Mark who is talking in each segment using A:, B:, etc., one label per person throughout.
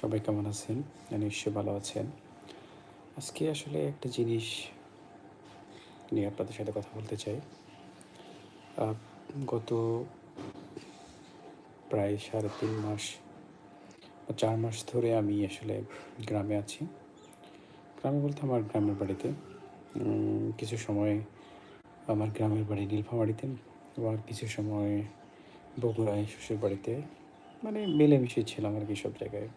A: সবাই কেমন আছেন? নিশ্চয়ই ভালো আছেন। আজকে আসলে একটা জিনিস নিয়ে আপনাদের সাথে কথা বলতে চাই। গত প্রায় সাড়ে তিন মাস বা চার মাস ধরে আমি আসলে গ্রামে আছি। গ্রামে বলতে আমার গ্রামের বাড়িতে। কিছু সময় আমার গ্রামের বাড়ি নীলফামারিতে আবার কিছু সময় বগুড়ায় শ্বশুর বাড়িতে মানে মিলেমিশে ছিলাম আর কি সব জায়গায়।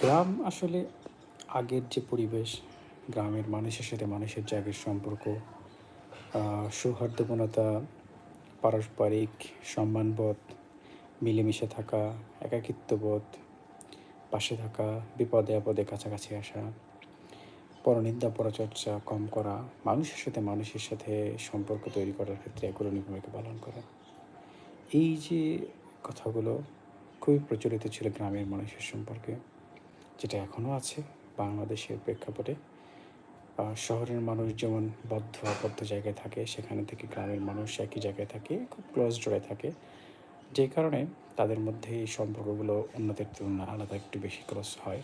A: গ্রাম আসলে আগের যে পরিবেশ, গ্রামের মানুষের সাথে মানুষের জায়গার সম্পর্ক সৌহার্দ্যপূর্ণতা, পারস্পরিক সম্মানবোধ, মিলেমিশে থাকা, একাকিত্ববোধ, পাশে থাকা, বিপদে আপদে কাছাকাছি আসা, পরনিন্দা, পরচর্চা কম করা, মানুষের সাথে মানুষের সাথে সম্পর্ক তৈরি করার ক্ষেত্রে অগ্রণী ভূমিকা পালন করা। এই যে কথাগুলো খুবই প্রচলিত ছিল গ্রামের মানুষের সম্পর্কে, যেটা এখনও আছে বাংলাদেশের প্রেক্ষাপটে। শহরের মানুষ যেমন বদ্ধ আবদ্ধ জায়গায় থাকে, সেখানে থেকে গ্রামের মানুষ একই জায়গায় থাকে, খুব ক্লোজ জোড়ে থাকে। যে কারণে তাদের মধ্যে এই সম্পর্কগুলো অন্যদের তুলনায় আলাদা একটু বেশি ক্লোজ হয়।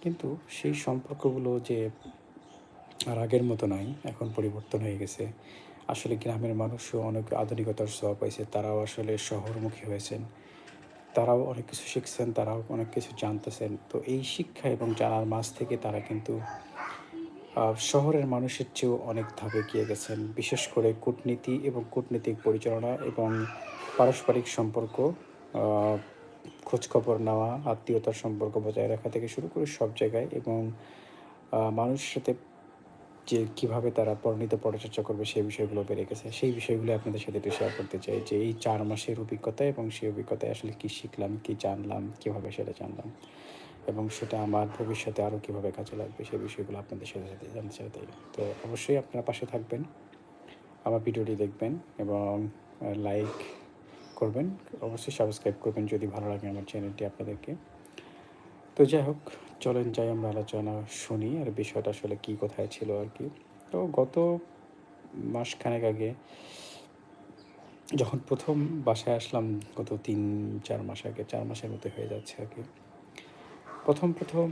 A: কিন্তু সেই সম্পর্কগুলো যে আর আগের মতো নয়, এখন পরিবর্তন হয়ে গেছে। আসলে গ্রামের মানুষও অনেক আধুনিকতার ছোঁয়া পাইছে, তারাও আসলে শহরমুখী হয়েছেন। তারাও অনেক কিছু শিখছেন, তারাও অনেক কিছু জানতেছেন। তো এই শিক্ষা এবং জানার মাঝ থেকে তারা কিন্তু শহরের মানুষের চেয়েও অনেক ধাপে গিয়ে গেছেন। বিশেষ করে কূটনীতি এবং কূটনীতিক পরিচালনা এবং পারস্পরিক সম্পর্ক খোঁজখবর নেওয়া, আত্মীয়তার সম্পর্ক বজায় রাখা থেকে শুরু করে সব জায়গায় এবং মানুষের সাথে যে কীভাবে তারা পরিণত পরিচর্যা করবে সেই বিষয়গুলো বেড়ে গেছে। সেই বিষয়গুলো আপনাদের সাথে একটু শেয়ার করতে চাই যে এই চার মাসের অভিজ্ঞতা এবং সেই অভিজ্ঞতায় আসলে কী শিখলাম, কী জানলাম, কীভাবে সেটা জানলাম এবং সেটা আমার ভবিষ্যতে আরও কীভাবে কাজে লাগবে সেই বিষয়গুলো আপনাদের সাথে সাথে জানতে চাই। তো অবশ্যই আপনারা পাশে থাকবেন, আমার ভিডিওটি দেখবেন এবং লাইক করবেন। অবশ্যই সাবস্ক্রাইব করবেন যদি ভালো লাগে আমার চ্যানেলটি আপনাদেরকে। তো যাই হোক, চলেন যাই আমরা আলোচনা শুনি, আর বিষয়টা আসলে কী, কোথায় ছিল আর কি। তো গত মাসখানেক আগে যখন প্রথম বাসায় আসলাম, গত তিন, চার মাস আগে, চার মাসের মতো হয়ে যাচ্ছে আর কি। প্রথম প্রথম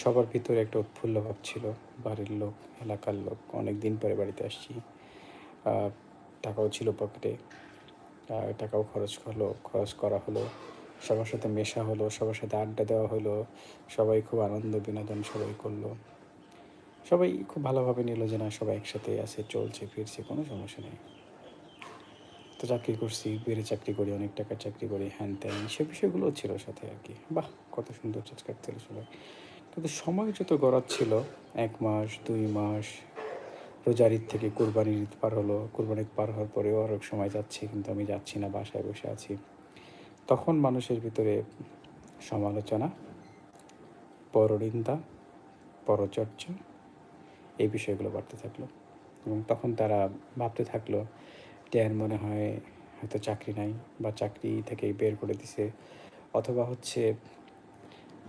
A: সবার ভিতরে একটা উৎফুল্ল ভাব ছিল, বাড়ির লোক, এলাকার লোক। অনেক দিন পরে বাড়িতে আসছি। টাকাও ছিল পকেটে টাকাও খরচ হলো, খরচ করা হলো। সবার সাথে মেশা হলো, সবার সাথে আড্ডা দেওয়া হলো, সবাই খুব আনন্দ, বিনোদন সবাই করল। সবাই খুব ভালোভাবে নিল যে না, সবাই একসাথে আছে, চলছে, ফিরছে, কোনো সমস্যা নেই। তো চাকরি করছি, বেড়ে চাকরি করি, অনেক টাকা চাকরি করি, হ্যান ত্যান, সে বিষয়গুলোও ছিল সাথে আর কি। বাহ, কত সুন্দর চাষ কাটছিল সবাই। কিন্তু সময় যত গড়াচ্ছিল, এক মাস, দুই মাস, রোজার ঈদ থেকে কোরবানির ঈদ পার হলো কোরবানি ঈদ পার হওয়ার পরেও আরও সময় যাচ্ছে, কিন্তু আমি যাচ্ছি না, বাসায় বসে আছি। তখন মানুষের ভিতরে সমালোচনা, পরনিন্দা, পরচর্চা এই বিষয়গুলো বাড়তে থাকল। এবং তখন তারা ভাবতে থাকল এর মনে হয় হয়তো চাকরি নাই বা চাকরি থেকে বের করে দিছে। অথবা হচ্ছে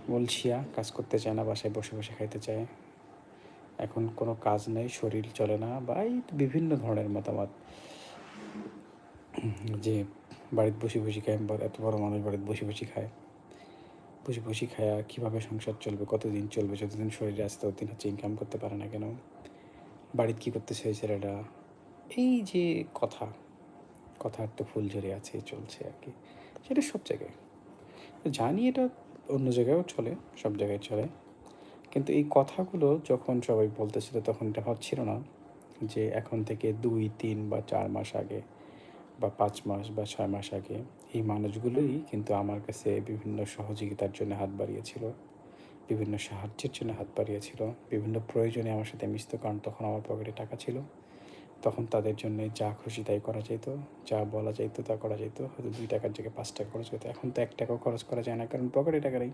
A: মলসিয়া কাজ করতে চায় না, বাসায় বসে বসে খাইতে চায়। এখন কোনো কাজ নেই, শরীর চলে না। বা এই বিভিন্ন ধরনের মতামত যে বাড়িতে বসে বসে খায় এত বড় মানুষ বাড়িতে বসে বসে খায়। বসে বসে খায়া কীভাবে সংসার চলবে, কতদিন চলবে, যতদিন শরীরে আসতে ততদিন হচ্ছে ইনকাম করতে পারে না কেন? বাড়িতে কী করতেছে এই ছেলেটা? এই যে কথা, কথার তো ফুল ঝরে আছে, চলছে আর কি। সেটা সব জায়গায়। জানি এটা অন্য জায়গায়ও চলে, সব জায়গায় চলে। কিন্তু এই কথাগুলো যখন সবাই বলতেছিল তখন এটা হচ্ছিল না যে এখন থেকে দুই, তিন বা চার মাস আগে বা পাঁচ মাস বা ছয় মাস আগে এই মানুষগুলোই কিন্তু আমার কাছে বিভিন্ন সহযোগিতার জন্য হাত বাড়িয়েছিল, বিভিন্ন সাহায্যের জন্য হাত বাড়িয়েছিল, বিভিন্ন প্রয়োজনে আমার সাথে মিশতো কারণ তখন আমার পকেটে টাকা ছিল। তখন তাদের জন্য যা খুশি তাই করা যেত, যা বলা যেত তা করা যেত। হয়তো দুই টাকার জায়গায় পাঁচ টাকা খরচ করতো। এখন তো এক টাকাও খরচ করা যায় না কারণ পকেটে টাকা নেই।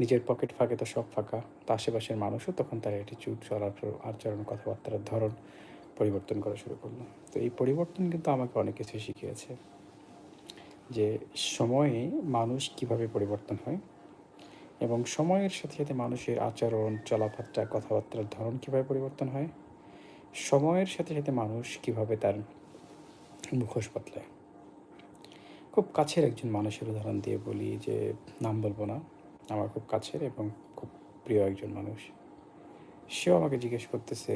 A: নিজের পকেট ফাঁকে তো সব ফাঁকা। তো আশেপাশের মানুষও তখন তার অ্যাটিচিউড চলাফেরা আচরণ কথাবার্তার ধরন পরিবর্তন করা শুরু করল। তো এই পরিবর্তন কিন্তু আমাকে অনেক কিছু শিখিয়েছে যে সময়ে মানুষ কীভাবে পরিবর্তন হয় এবং সময়ের সাথে সাথে মানুষের আচরণ চলাফাত্রা কথাবার্তার ধরন কীভাবে পরিবর্তন হয়, সময়ের সাথে সাথে মানুষ কীভাবে তার মুখোশ বদলায়। খুব কাছের একজন মানুষের উদাহরণ দিয়ে বলি যে, নাম বলব না, আমার খুব কাছের এবং খুব প্রিয় একজন মানুষ। সেও আমাকে জিজ্ঞেস করতেছে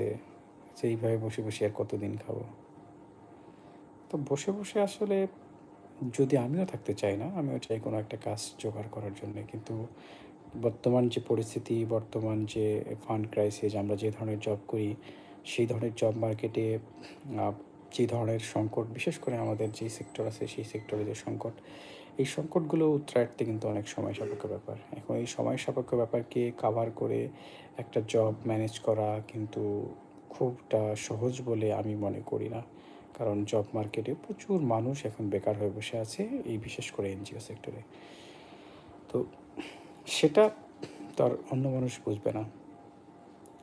A: যে এইভাবে বসে বসে আর কতদিন খাব? তো বসে বসে আসলে যদি আমিও থাকতে চাই না, আমিও চাই কোনো একটা কাজ জোগাড় করার জন্য। কিন্তু বর্তমান যে পরিস্থিতি, বর্তমান যে ফান্ড ক্রাইসিস আমরা যে ধরনের জব করি, সেই ধরনের জব মার্কেটে যে ধরনের সংকট, বিশেষ করে আমাদের যে সেক্টর আছে, সেই সেক্টরে যে সংকট, এই সংকটগুলো উত্তরায়ত্তে কিন্তু অনেক সময় সাপেক্ষ ব্যাপার। এখন এই সময় সাপেক্ষ ব্যাপারকে কাভার করে একটা জব ম্যানেজ করা কিন্তু খুবটা সহজ বলে আমি মনে করি না। কারণ জব মার্কেটে প্রচুর মানুষ এখন বেকার হয়ে বসে আছে, এই বিশেষ করে এনজিও সেক্টরে তো সেটা তার অন্য মানুষ বুঝবে না।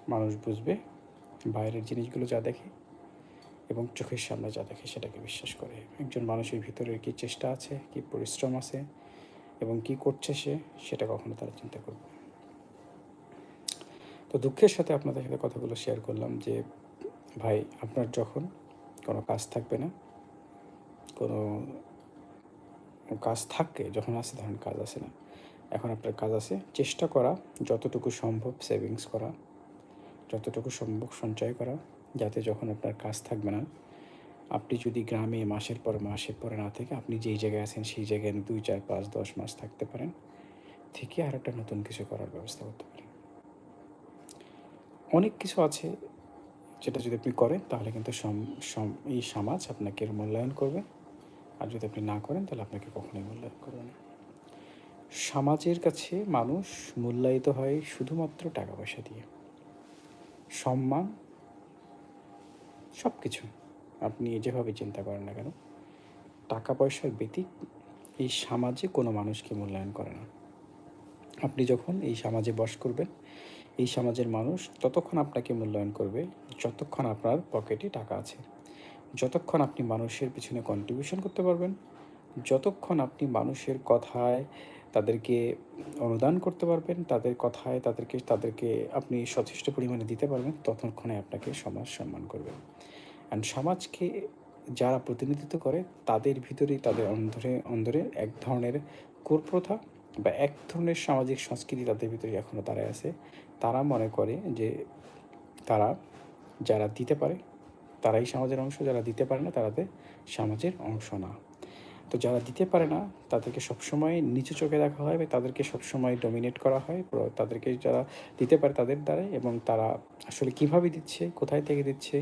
A: মানুষ বুঝবে বাইরের জিনিসগুলো যা দেখে এবং চোখের সামনে যা দেখে সেটাকে বিশ্বাস করে। একজন মানুষের ভিতরে কী চেষ্টা আছে, কী পরিশ্রম আছে এবং কি করছে সে, সেটা কখনো তারা চিন্তা করবে। তো দুঃখের সাথে আপনাদের সাথে কথাগুলো শেয়ার করলাম যে, ভাই, আপনার যখন কোনো কাজ থাকবে না, কোনো কাজ থাকে, যখন আসে ধরেন কাজ আসে না, এখন আপনার কাজ আছে চেষ্টা করা যতটুকু সম্ভব সেভিংস করা, যতটুকু সম্ভব সঞ্চয় করা, যাতে যখন আপনার কাজ থাকবে না, আপনি যদি গ্রামে মাসের পর মাসের পরে না থেকে আপনি যেই জায়গায় আছেন সেই জায়গায় দুই, চার, পাঁচ, দশ মাস থাকতে পারেন, থেকে আর একটা নতুন কিছু করার ব্যবস্থা করতে পারেন। অনেক কিছু আছে যেটা যদি আপনি করেন, তাহলে কিন্তু এই সমাজ আপনাকে মূল্যায়ন করবে। আর যদি আপনি না করেন, তাহলে আপনাকে কখনোই মূল্যায়ন করবে না। সমাজের কাছে মানুষ মূল্যায়িত হয় শুধুমাত্র টাকা পয়সা দিয়ে। সম্মান সব কিছু আপনি যেভাবে চিন্তা করেন না কেন টাকা পয়সার ব্যতীত এই সমাজে কোনো মানুষকে মূল্যায়ন করে না। আপনি যখন এই সমাজে বস করবেন এই সমাজের মানুষ ততক্ষণ আপনাকে মূল্যায়ন করবে যতক্ষণ আপনার পকেটে টাকা আছে। যতক্ষণ আপনি মানুষের পিছনে কন্ট্রিবিউশন করতে পারবেন, যতক্ষণ আপনি মানুষের কথায় তাদেরকে অনুদান করতে পারবেন, তাদের কথায় তাদেরকে তাদেরকে আপনি যথেষ্ট পরিমাণে দিতে পারবেন, ততক্ষণে আপনাকে সমাজ সম্মান করবে। অ্যান্ড সমাজকে যারা প্রতিনিধিত্ব করে, তাদের ভিতরেই তাদের অন্ধরে অন্ধরে এক ধরনের কুপ্রথা বা এক ধরনের সামাজিক সংস্কৃতি তাদের ভিতরে এখনও দাঁড়ায় আছে, তারা মনে করে যে তারা, যারা দিতে পারে, তারাই সমাজের অংশ, যারা দিতে পারে না তারাতে সমাজের অংশ না। তো যারা দিতে পারে না, তাদেরকে সবসময় নিচু চোখে দেখা হয় বা তাদেরকে সবসময় ডমিনেট করা হয় তাদেরকে যারা দিতে পারে তাদের দ্বারাই এবং তারা আসলে কীভাবে দিচ্ছে, কোথায় থেকে দিচ্ছে,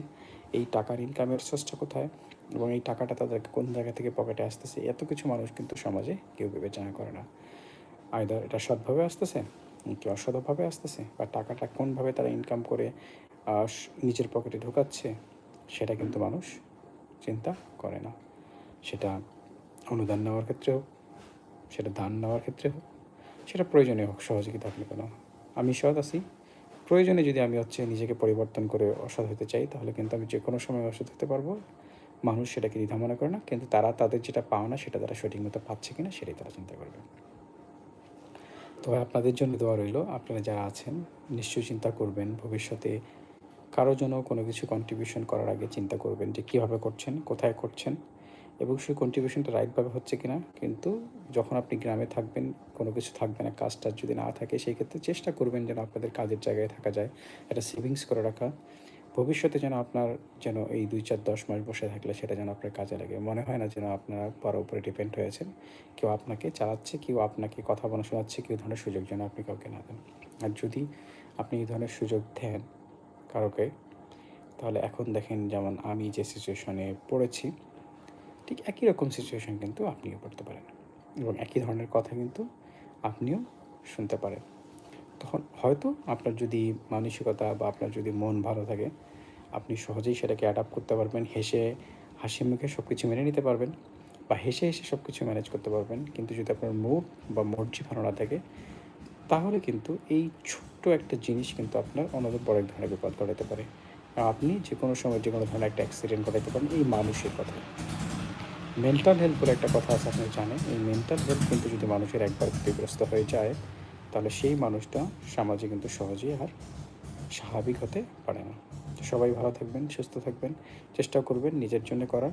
A: এই টাকার ইনকামের সোর্সটা কোথায় এবং এই টাকাটা তাদেরকে কোন জায়গা থেকে পকেটে আসতেছে, এত কিছু মানুষ কিন্তু সমাজে কেউ বিবেচনা করে না। আয়দার এটা সৎভাবে আসতেছে কি অসৎভাবে আসতেছে বা টাকাটা কোনভাবে তারা ইনকাম করে নিজের পকেটে ঢোকাচ্ছে, সেটা কিন্তু মানুষ চিন্তা করে না। সেটা অনুদান নেওয়ার ক্ষেত্রে হোক, সেটা দান নেওয়ার ক্ষেত্রে হোক, সেটা প্রয়োজনীয় হোক সহযোগিতা আপনি কোনো, আমি সৎ আছি। প্রয়োজনে যদি আমি হচ্ছে নিজেকে পরিবর্তন করে অসৎ হতে চাই, তাহলে কিন্তু আমি যে কোনো সময় অসৎ হতে পারব। মানুষ সেটাকে দ্বিধা মনে করে না, কিন্তু তারা তাদের যেটা পাওনা সেটা তারা সঠিক মতো পাচ্ছে কিনা, সেটাই তারা চিন্তা করবে। তো আপনাদের জন্য দোয়া রইল। আপনারা যারা আছেন, নিশ্চয়ই চিন্তা করবেন ভবিষ্যতে কারও জন্য কোনো কিছু কন্ট্রিবিউশন করার আগে চিন্তা করবেন যে কীভাবে করছেন, কোথায় করছেন এবং সেই কন্ট্রিবিউশনটা রাইটভাবে হচ্ছে কিনা। কিন্তু যখন আপনি গ্রামে থাকবেন, কোনো কিছু থাকবে না, কাজটা যদি না থাকে, সেই ক্ষেত্রে চেষ্টা করবেন যেন আপনাদের কাজের জায়গায় থাকা যায়। একটা সেভিংস করে রাখা। ভবিষ্যতে যেন আপনার যেন এই দুই চার দশ মাস বসে থাকলে সেটা যেন আপনার কাজে লাগে। মনে হয় না যেন আপনারা পর উপরে ডিপেন্ড হয়েছেন। কেউ আপনাকে চালাচ্ছে, কেউ আপনাকে কথা বলা শোনাচ্ছে, কেউ ধরনের সুযোগ যেন আপনি কাউকে না দেন। আর যদি আপনি এই ধরনের সুযোগ দেন কারোকে, তাহলে এখন দেখেন যেমন আমি যে সিচুয়েশনে পড়েছি, ঠিক একই রকম সিচুয়েশন কিন্তু আপনিও পড়তে পারেন। এবং একই ধরনের কথা কিন্তু আপনিও শুনতে পারেন। তখন হয়তো আপনার যদি মানসিকতা বা আপনার যদি মন ভালো থাকে, আপনি সহজেই সেটাকে অ্যাডাপ্ট করতে পারবেন, হেসে, হাসি মুখে সব কিছু মেনে নিতে পারবেন বা হেসে হেসে সব কিছু ম্যানেজ করতে পারবেন। কিন্তু যদি আপনার মুড বা মর্জি ভালো না থাকে, তাহলে কিন্তু এই ছোট্ট একটা জিনিস কিন্তু আপনার অন্যদের বড় এক ধরনের বিপদ ঘটাতে পারে। আপনি যে কোনো সময় যে কোনো ধরনের একটা অ্যাক্সিডেন্ট ঘটাতে পারেন, এই মানুষের কথা। মেন্টাল হেলথ বলে একটা কথা আছে, আপনি জানেন, এই মেন্টাল হেলথ কিন্তু যদি মানুষের একবার ক্ষতিগ্রস্ত হয়ে যায় তাহলে সেই মানুষটা সমাজে কিন্তু সহজেই আর স্বাভাবিক হতে পারে না। তো সবাই ভালো থাকবেন, সুস্থ থাকবেন, চেষ্টা করবেন নিজের জন্য করার,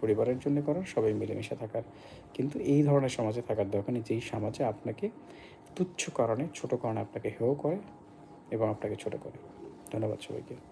A: পরিবারের জন্য করার, সবাই মিলেমিশে থাকার। কিন্তু এই ধরনের সমাজে থাকার দরকার নেই, যেই সমাজে আপনাকে তুচ্ছ কারণে, ছোটো কারণে আপনাকে হেয় করে এবং আপনাকে ছোট করে। ধন্যবাদ সবাইকে।